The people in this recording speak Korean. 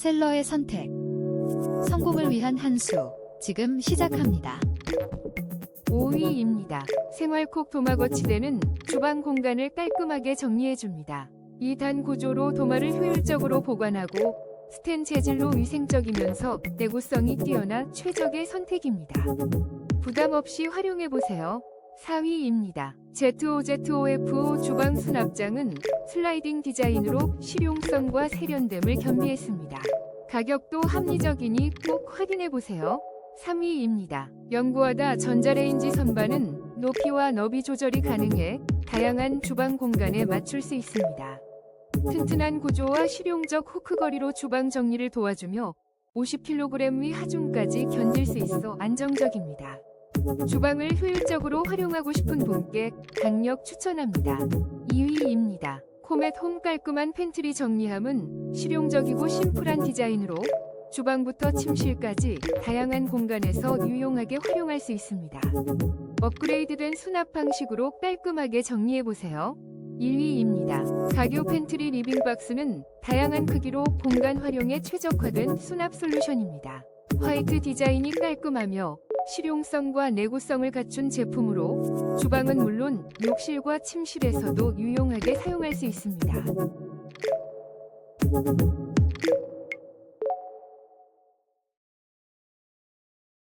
셀러의 선택. 성공을 위한 한 수. 지금 시작합니다. 5위입니다. 생활콕 도마거치대는 주방 공간을 깔끔하게 정리해줍니다. 2단 구조로 도마를 효율적으로 보관하고 스텐 재질로 위생적이면서 내구성이 뛰어나 최적의 선택입니다. 부담 없이 활용해보세요. 4위입니다. Z5Z5F5 주방 수납장은 슬라이딩 디자인으로 실용성과 세련됨을 겸비했습니다. 가격도 합리적이니 꼭 확인해보세요. 3위입니다. 연구하다 전자레인지 선반은 높이와 너비 조절이 가능해 다양한 주방 공간에 맞출 수 있습니다. 튼튼한 구조와 실용적 후크거리로 주방 정리를 도와주며 50kg 위 하중까지 견딜 수 있어 안정적입니다. 주방을 효율적으로 활용하고 싶은 분께 강력 추천합니다. 2위입니다. 코멧 홈 깔끔한 팬트리 정리함은 실용적이고 심플한 디자인으로 주방부터 침실까지 다양한 공간에서 유용하게 활용할 수 있습니다. 업그레이드된 수납 방식으로 깔끔하게 정리해보세요. 1위입니다. 가교 팬트리 리빙박스는 다양한 크기로 공간 활용에 최적화된 수납 솔루션입니다. 화이트 디자인이 깔끔하며 실용성과 내구성을 갖춘 제품으로 주방은 물론 욕실과 침실에서도 유용하게 사용할 수 있습니다.